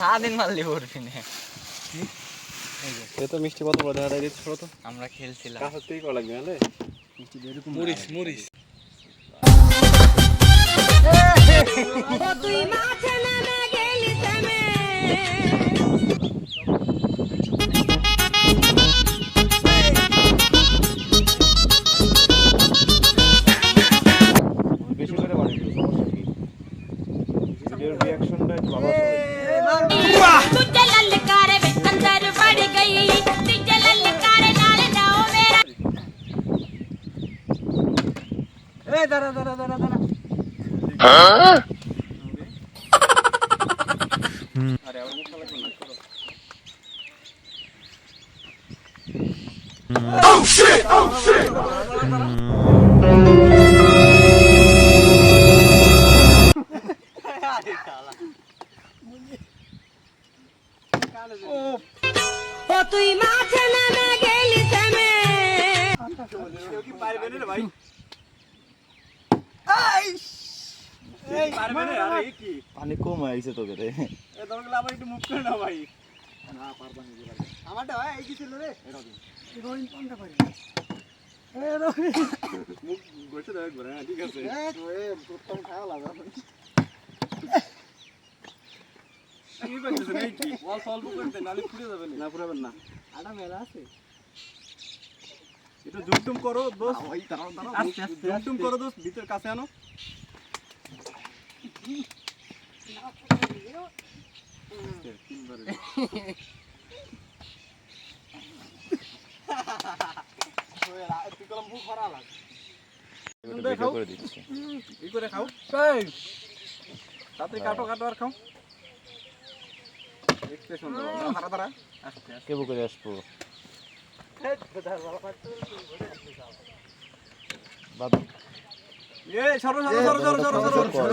সারাদিন মারলি পড়বি না এ তো মিষ্টি কত বড় দেখা যায় দিচ্ছ তো? আমরা খেলছিলাম। কাছ থেকে করা লাগবে মরিস মরিস दरा दरा दरा दरा Oh shit! Oh shit! ও তুই মাঠে নেমে গেলি থেমে পানি কম আইছে তোকে রে একটু জুমটুম করো দোস্ত জুমটুম করো দোস্ত ভিতর কাছে আনো ভিডিও করে দিচ্ছি ই করে খাও তাতে কাটো কাটো আর খাও এক্সপ্রেশন দাও সরো সরো সরো সরো সরো পাড়া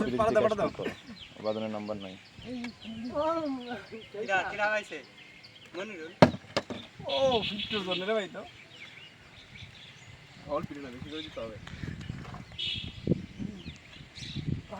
দাও পাড়া দাও বাদনের নাম্বার নাই ও ফিফটির ভাই তো অল করে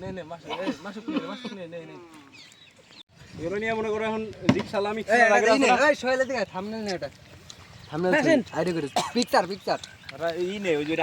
নে নে মাছ মাসুক নে মাসুক নে নে নে। এগুলো নিয়ে মনে করো এখন জিপ সালামি থামনেল নে ওটা। থামনেল আইডি করে পিকচার পিকচার ই নে ওই যে